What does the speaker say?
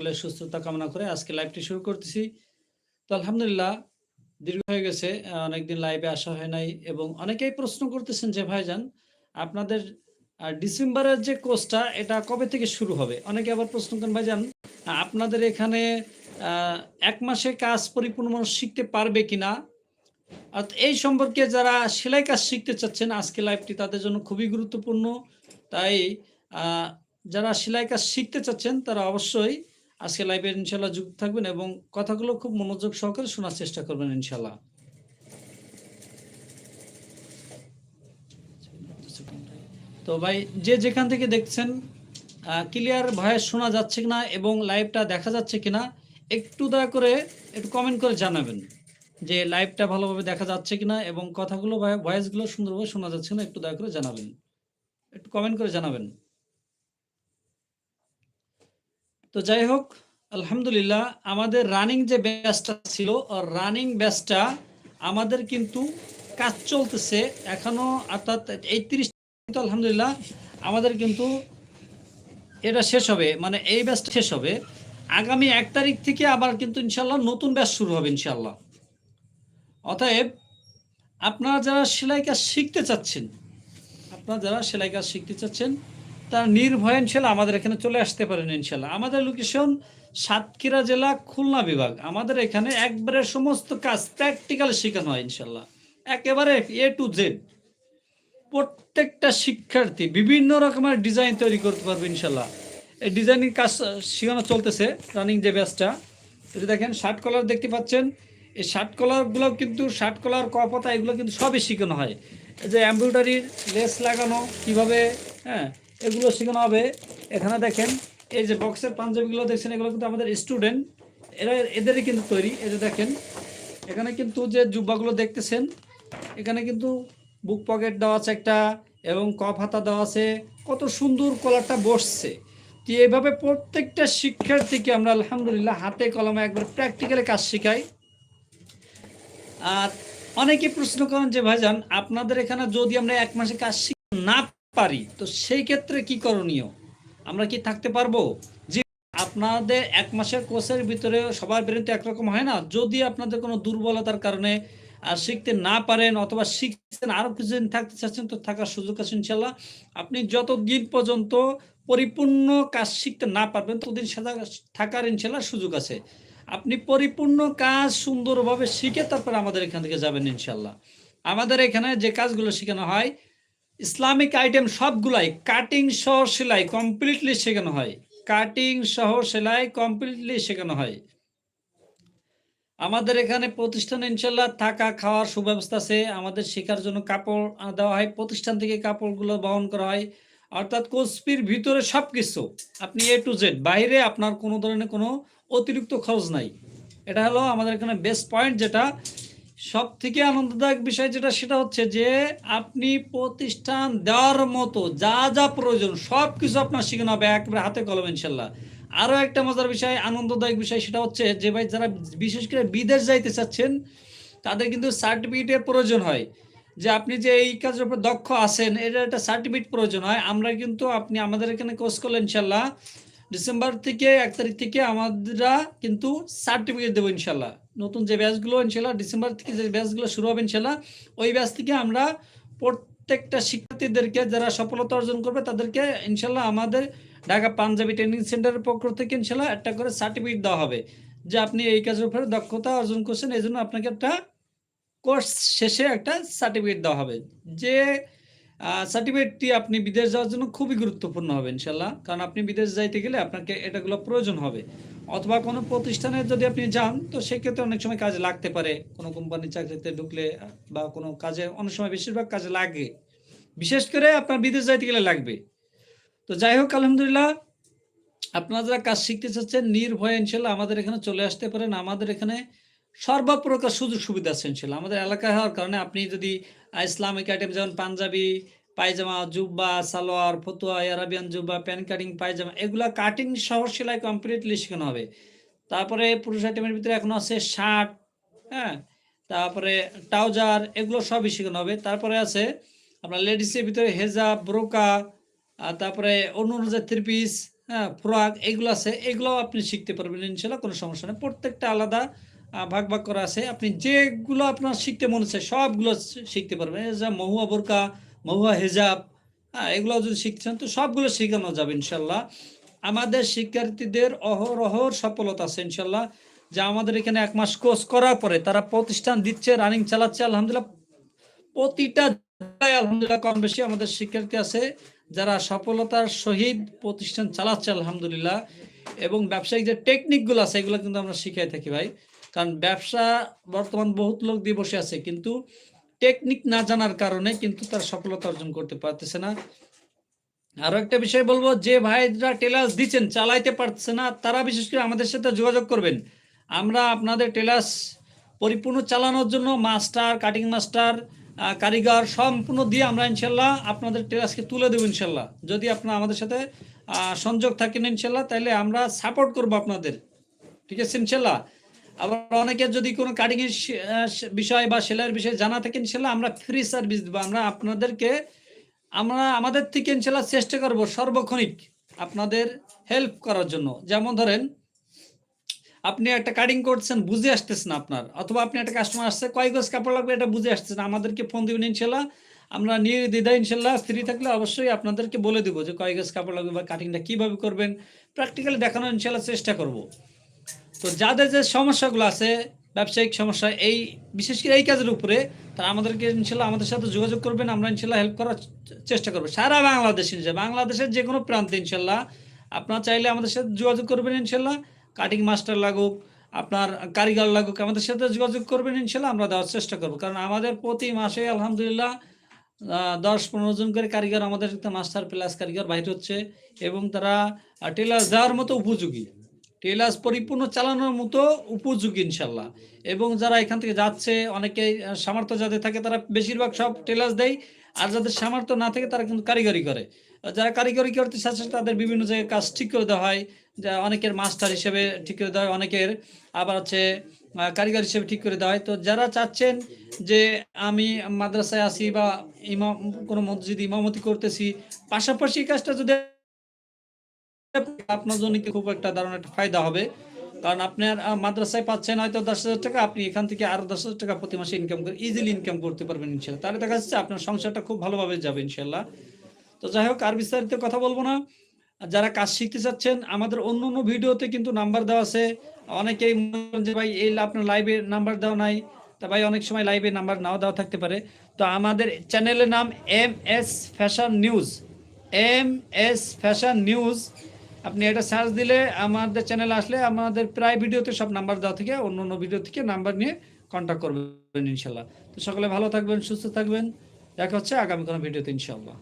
সকলের সুস্থতা কামনা করে আজকে লাইভটি শুরু করতেছি। তো আলহামদুলিল্লাহ, দীর্ঘ হয়ে গেছে অনেকদিন লাইভে আসা হয় নাই এবং অনেকেই প্রশ্ন করতেছেন যে, ভাইজান, আপনাদের ডিসেম্বরের যে কোর্সটা এটা কবে থেকে শুরু হবে? অনেকে আবার প্রশ্ন করেন, ভাইজান, আপনাদের এখানে এক মাসে কাজ পরিপূর্ণ শিখতে পারবে কিনা? আর এই সম্পর্কে যারা সেলাই কাজ শিখতে চাচ্ছেন, আজকে লাইভটি তাদের জন্য খুবই গুরুত্বপূর্ণ। তাই যারা সেলাই কাজ শিখতে চাচ্ছেন, তারা অবশ্যই আজকে লাইভে ইনশাল্লাহ যুক্ত থাকবেন এবং কথাগুলো খুব মনোযোগ সহকারে শোনার চেষ্টা করবেন ইনশাল্লাহ তো ভাই, যে যেখান থেকে দেখছেন ক্লিয়ার ভয়েস শোনা যাচ্ছে কিনা এবং লাইভটা দেখা যাচ্ছে কিনা, একটু দয়া করে একটু কমেন্ট করে জানাবেন যে লাইভটা ভালোভাবে দেখা যাচ্ছে কিনা এবং কথাগুলো ভয়েসগুলো সুন্দরভাবে শোনা যাচ্ছে কিনা, একটু দয়া করে জানাবেন। একটু কমেন্ট করে জানাবেন। তো যাই হোক, আলহামদুলিল্লাহ, আমাদের রানিং যে ব্যাচটা ছিল রানিং ব্যাচটা আমাদের কিন্তু কাজ চলতেছে। এখনও অর্থাৎ এই তিরিশ আলহামদুলিল্লাহ, আমাদের কিন্তু এটা শেষ হবে মানে এই ব্যাচটা শেষ হবে। আগামী এক তারিখ থেকে আবার কিন্তু ইনশাল্লাহ নতুন ব্যাচ শুরু হবে ইনশাল্লাহ অতএব আপনারা যারা সেলাই কাজ শিখতে চাচ্ছেন, আপনারা যারা সেলাই কাজ শিখতে চাচ্ছেন তারা নির্ভয় ইনশাল্লাহ আমাদের এখানে চলে আসতে পারেন ইনশাল্লাহ। আমাদের লোকেশন সাতক্ষীরা জেলা খুলনা বিভাগ। আমাদের এখানে একবারে সমস্ত কাজ প্র্যাকটিক্যাল শেখানো হয় ইনশাল্লাহ। একেবারে এ টু জেড প্রত্যেকটা শিক্ষার্থী বিভিন্ন রকমের ডিজাইন তৈরি করতে পারবে ইনশাল্লাহ। এই ডিজাইনিং কাজ শেখানো চলতেছে রানিং যে ব্যাচটা যদি দেখেন শার্ট কলার দেখতে পাচ্ছেন, এই শার্ট কলারগুলো কিন্তু শার্ট কলার কপতা এগুলো কিন্তু সবই শেখানো হয়। যে এমব্রয়ডারির লেস লাগানো, কীভাবে হ্যাঁ এগুলো শেখানো হবে। এখানে দেখেন, এই যে বক্সের পাঞ্জাবিগুলো দেখছেন, এগুলো কিন্তু আমাদের স্টুডেন্ট এরা এদেরই কিন্তু তৈরি, এই যে দেখেন। এখানে কিন্তু যে জুব্বাগুলো দেখতেছেন, এখানে কিন্তু বুক পকেট দেওয়া আছে একটা এবং কপ হাতা দেওয়া আছে। কত সুন্দর কলারটা বসছে। তো এইভাবে প্রত্যেকটা শিক্ষার্থীকে আমরা আলহামদুলিল্লাহ হাতে কলমে একবার প্র্যাকটিক্যালি কাজ শেখাই। আর অনেকে প্রশ্ন করেন যে, ভাইজান, আপনাদের এখানে যদি আমরা এক মাসে কাজ না পারি। তো সেই ক্ষেত্রে কি করণীয়? আমরা কি থাকতে পারব? যে আপনাদের এক মাসের কোর্সের ভিতরে সবার বেরোতে একরকম হয় না। যদি আপনাদের কোনো দুর্বলতার কারণে শিখতে না পারেন অথবা শিখছেন আরও কিছুদিন থাকতে চাচ্ছেন, তো থাকার সুযোগ আছে ইনশাল্লাহ আপনি যতদিন পর্যন্ত পরিপূর্ণ কাজ শিখতে না পারবেন, ততদিন সেটা থাকার ইনশাল্লাহ সুযোগ আছে। আপনি পরিপূর্ণ কাজ সুন্দরভাবে শিখে তারপর আমাদের এখান থেকে যাবেন ইনশাল্লাহ আমাদের এখানে যে কাজগুলো শেখানো হয় ইসলামিক আইটেম সবগুলাই কাটিং সহ সেলাই কমপ্লিটলি শেখানো হয়। কাটিং সহ সেলাই কমপ্লিটলি শেখানো হয়। আমাদের এখানে প্রতিষ্ঠান ইনশাল্লাহ থাকা, খাওয়ার সুব্যবস্থা আছে। আমাদের শেখার জন্য কাপড় দেওয়া হয়। প্রতিষ্ঠান থেকে কাপড়গুলো বহন করা হয়। অর্থাৎ কোসপির ভিতরে সবকিছু, আপনি এ টু জেড বাইরে আপনার কোনো ধরনের কোনো অতিরিক্ত খরচ নাই। এটা হলো আমাদের এখানে বেস্ট পয়েন্ট যেটা সব থেকে আনন্দদায়ক বিষয় যেটা, সেটা হচ্ছে যে, আপনি প্রতিষ্ঠান দেওয়ার মতো যা যা প্রয়োজন সব কিছু আপনার শেখানো হবে একবারে হাতে কলম, ইনশাল্লাহ। আরও একটা মজার বিষয়, আনন্দদায়ক বিষয়, সেটা হচ্ছে যে, ভাই, যারা বিশেষ করে বিদেশ যাইতে চাচ্ছেন, তাদের কিন্তু সার্টিফিকেটের প্রয়োজন হয়। যে, আপনি যে, এই কাজের উপর দক্ষ আছেন এটা একটা সার্টিফিকেট প্রয়োজন হয়। আমরা কিন্তু, আপনি আমাদের এখানে কোর্স করলে, ইনশাল্লাহ, ডিসেম্বর থেকে এক তারিখ থেকে আমরা কিন্তু সার্টিফিকেট দেবো, ইনশাল্লাহ। নতুন যে ব্যাচগুলো ইনশাল্লাহ ডিসেম্বর থেকে যে ব্যাচগুলো শুরু হবে ইনশাল্লাহ ওই ব্যাচ থেকে আমরা প্রত্যেকটা শিক্ষার্থীদেরকে যারা সফলতা অর্জন করবে তাদেরকে ইনশাল্লাহ আমাদের ঢাকা পাঞ্জাবি ট্রেনিং সেন্টারের পক্ষ থেকে ইনশাল্লাহ একটা করে সার্টিফিকেট দেওয়া হবে যে আপনি এই কাজের উপরে দক্ষতা অর্জন করছেন। এই জন্য আপনাকে একটা কোর্স শেষে একটা সার্টিফিকেট দেওয়া হবে। যে সার্টিফিকেটটি আপনি বিদেশ যাওয়ার জন্য খুবই গুরুত্বপূর্ণ হবে ইনশাল্লাহ কারণ আপনি বিদেশ যাইতে গেলে আপনাকে এটাগুলো প্রয়োজন হবে। অথবা কোনো প্রতিষ্ঠানে যদি আপনি যান, তো সেক্ষেত্রে অনেক সময় কাজে লাগতে পারে। কোনো কোম্পানির চাকরিতে ঢুকলে বা কোনো কাজে, অনেক সময় বেশিরভাগ কাজে লাগে। বিশেষ করে আপনার বিদেশ যাইতে গেলে লাগবে। তো যাই হোক, আলহামদুলিল্লাহ, আপনারা যারা কাজ শিখতে চাচ্ছেন, নির্ভয়ে ইনশাল্লাহ আমাদের এখানে চলে আসতে পারেন। আমাদের এখানে সর্বপ্রকার সুযোগ সুবিধা ইনশাল্লাহ আমাদের এলাকায় হওয়ার কারণে আপনি যদি ইসলামিক আইটেম যেমন পাঞ্জাবি, পায়জামা, জুব্বা, সালোয়ার, ফতুয়া, আরাবিয়ান জুব্বা প্যান কাটিং, পায়জামা, এগুলা কাটিং সহ সেলাই কমপ্লিটলি শেখানো হবে। তারপরে পুরুষ আইটেমের ভিতরে এখন আছে শার্ট হ্যাঁ? তারপরে ট্রাউজার, এগুলো সবই শেখানো হবে। তারপরে আছে আপনার লেডিসের ভিতরে হেজাব, ব্রোকা তারপরে অন্য অন্য থ্রি পিস হ্যাঁ ফ্রক, এগুলো আছে এগুলো আপনি শিখতে পারবেন ইনশাল্লাহ, কোনো সমস্যা নেই। প্রত্যেকটা আলাদা ভাগ ভাগ করা আছে। আপনি যেগুলো আপনার শিখতে মনে হচ্ছে সবগুলো শিখতে পারবেন। যে মহুয়া বোরকা, মহুয়া হেজাব হ্যাঁ এগুলো যদি শিখছেন তো সবগুলো শেখানো যাবে ইনশাল্লাহ। আমাদের শিক্ষার্থীদের অহরহর সফলতা আছে ইনশাল্লাহ। যে আমাদের এখানে এক মাস কোর্স করার পরে তারা প্রতিষ্ঠান দিচ্ছে, রানিং চালাচ্ছে, আলহামদুলিল্লাহ। প্রতিটা আলহামদুলিল্লাহ কম বেশি আমাদের শিক্ষার্থী আছে, যারা সফলতার সহিত প্রতিষ্ঠান চালাচ্ছে, আলহামদুলিল্লাহ। এবং ব্যবসায়িক যে টেকনিকগুলো আছে, এগুলো কিন্তু আমরা শিখাই থাকি ভাই। কারণ ব্যবসা, বর্তমান বহুত লোক দিয়ে বসে আছে, কিন্তু টেকনিক না জানার কারণে কিন্তু তার সফলতা অর্জন করতে পারতেছে না। আরও একটা বিষয় বলব, যে ভাইরা টেলার্স দিচ্ছেন, চালাইতে পারছে না, তারা বিশেষ করে আমাদের সাথে যোগাযোগ করবেন। আমরা আপনাদের টেলার্স পরিপূর্ণ চালানোর জন্য মাস্টার কাটিং মাস্টার কারিগর সম্পূর্ণ দিয়ে আমরা ইনশাল্লাহ আপনাদের টেলার্সকে তুলে দেবো ইনশাল্লাহ। যদি আপনারা আমাদের সাথে সংযোগ থাকেন ইনশাল্লাহ তাহলে আমরা সাপোর্ট করব আপনাদের। ঠিক আছে ইনশাল্লাহ? আবার অনেকের যদি কোনো কাটিং বিষয় বা সেলাইয়ের বিষয়ে জানা থাকে, ইনশাল্লাহ আমরা ফ্রি সার্ভিস দেবো। আমরা আপনাদেরকে, আমরা আমাদের থেকে ইনশাল্লাহ চেষ্টা করব সর্বক্ষণিক আপনাদের হেল্প করার জন্য। যেমন ধরেন, আপনি একটা কাটিং করছেন, বুঝে আসতেছে না আপনার, অথবা আপনি একটা কাস্টমার আসছে, কয় গজ কাপড় লাগবে এটা বুঝে আসতেছে না, আমাদেরকে ফোন দিবেন, ইনশাল্লাহ আমরা নির্দ্বিধায় ইনশাল্লাহ ফ্রি থাকলে অবশ্যই আপনাদেরকে বলে দেবো যে কয় গজ কাপড় লাগবে বা কাটিংটা কীভাবে করবেন। প্র্যাকটিক্যালি দেখানোর ইনশাল্লাহ চেষ্টা করব। তো যাদের যে সমস্যাগুলো আছে, ব্যবসায়িক সমস্যা, এই, বিশেষ করে এই কাজের উপরে, তারা আমাদেরকে ইনশাল্লাহ আমাদের সাথে যোগাযোগ করবেন, আমরা ইনশাল্লাহ হেল্প করার চেষ্টা করব। সারা বাংলাদেশ ইনশাল্লাহ, বাংলাদেশের যে কোনো প্রান্তে ইনশাল্লাহ আপনারা চাইলে আমাদের সাথে যোগাযোগ করবেন ইনশাল্লাহ। কাটিং মাস্টার লাগুক, আপনার কারিগর লাগুক, আমাদের সাথে যোগাযোগ করবেন ইনশাল্লাহ, আমরা দেওয়ার চেষ্টা করব। কারণ আমাদের প্রতি মাসে আলহামদুলিল্লাহ দশ পনেরো জন করে কারিগর, আমাদের মাস্টার প্লাস কারিগর বাইর হচ্ছে এবং তারা টেলার দেওয়ার মতো উপযোগী। টেলার্স পরিপূর্ণ চালানোর মতো উপযোগী ইনশাল্লাহ। এবং যারা এখান থেকে যাচ্ছে অনেকে সামর্থ্য যাদের থাকে তারা বেশিরভাগ সব টেলার্স দেয়, আর যাদের সামর্থ্য না থাকে তারা কিন্তু কারিগরি করে। যারা কারিগরি করতে চাচ্ছে তাদের বিভিন্ন জায়গায় কাজ ঠিক করে দেওয়া হয়, যা অনেকের মাস্টার হিসেবে ঠিক করে দেওয়া হয়, অনেকের আবার হচ্ছে কারিগর হিসেবে ঠিক করে দেওয়া হয়। তো যারা চাচ্ছেন যে আমি মাদ্রাসায় আসি বা ইমাম, কোনো মসজিদ ইমামতি করতেছি, পাশাপাশি কাজটা যদি আপনার জন্য খুব একটা দারুণ একটা ফায়দা হবে। কারণ আপনার মাদ্রাসায় পাচ্ছেন হয়তো দশ হাজার টাকা, আপনি এখান থেকে আরও দশ হাজার টাকা প্রতি মাসে ইনকাম করে ইজিলি ইনকাম করতে পারবেন ইনশাল্লাহ তাহলে দেখা যাচ্ছে আপনার সংসারটা খুব ভালোভাবে যাবে ইনশাল্লাহ তো যাই হোক, আর বিস্তারিত কথা বলব না। যারা কাজ শিখতে চাচ্ছেন, আমাদের অন্য অন্য ভিডিওতে কিন্তু নাম্বার দেওয়া আছে। অনেকেই যে, ভাই, এই আপনার লাইভে নাম্বার দেওয়া নাই। তা ভাই, অনেক সময় লাইভে নাম্বার নাও দেওয়া থাকতে পারে। তো আমাদের চ্যানেলের নাম M S fashion news M S fashion news আপনি এটা সার্চ দিলে আমাদের চ্যানেলে আসলে আমাদের প্রায় ভিডিওতে সব নাম্বার দেওয়া থেকে, অন্য অন্য ভিডিও থেকে নাম্বার নিয়ে কন্ট্যাক্ট করবেন ইনশাল্লাহ। তো সকলে ভালো থাকবেন, সুস্থ থাকবেন। দেখা হচ্ছে আগামী কোনো ভিডিওতে ইনশাল্লাহ।